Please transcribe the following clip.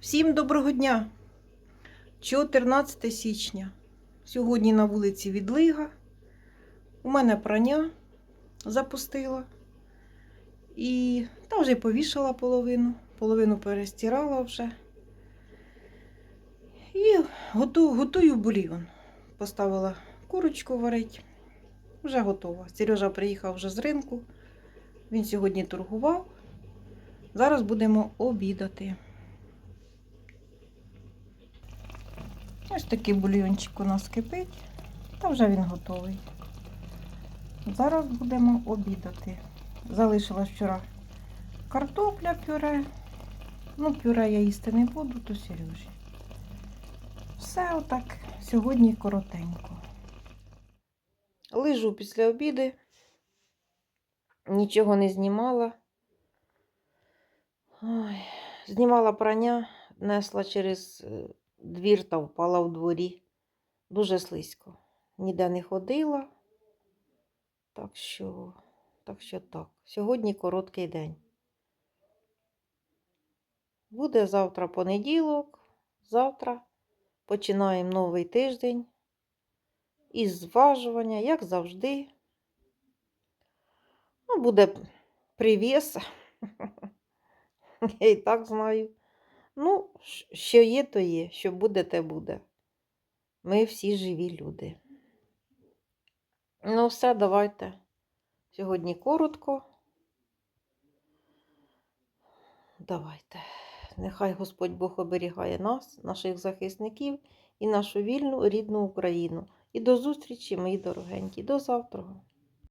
Всім доброго дня! 14 січня. Сьогодні на вулиці Відлига. У мене прання запустила. І та вже повішала половину, половину перестирала вже. І готую, готую бульйон. Поставила курочку варить. Вже готова. Сережа приїхав вже з ринку. Він сьогодні торгував. Зараз будемо обідати. Ось такий бульйончик у нас кипить, та вже він готовий. Зараз будемо обідати. Залишилась вчора картопля пюре. Ну, пюре я їсти не буду, то Сережі. Все отак сьогодні коротенько. Лежу після обіди, нічого не знімала. Ой, знімала прання, несла через е, двір та впала в дворі. Дуже слизько. Ніде не ходила. Так що, так що так. Сьогодні короткий день. Буде завтра понеділок. Завтра починаємо новий тиждень. Із зважування, як завжди. Ну, буде привіс. Я і так знаю. Ну, що є, то є, що буде, те буде. Ми всі живі люди. Ну, все, давайте. Сьогодні коротко. Давайте. Нехай Господь Бог оберігає нас, наших захисників і нашу вільну рідну Україну. І до зустрічі, мої дорогенькі. До завтра.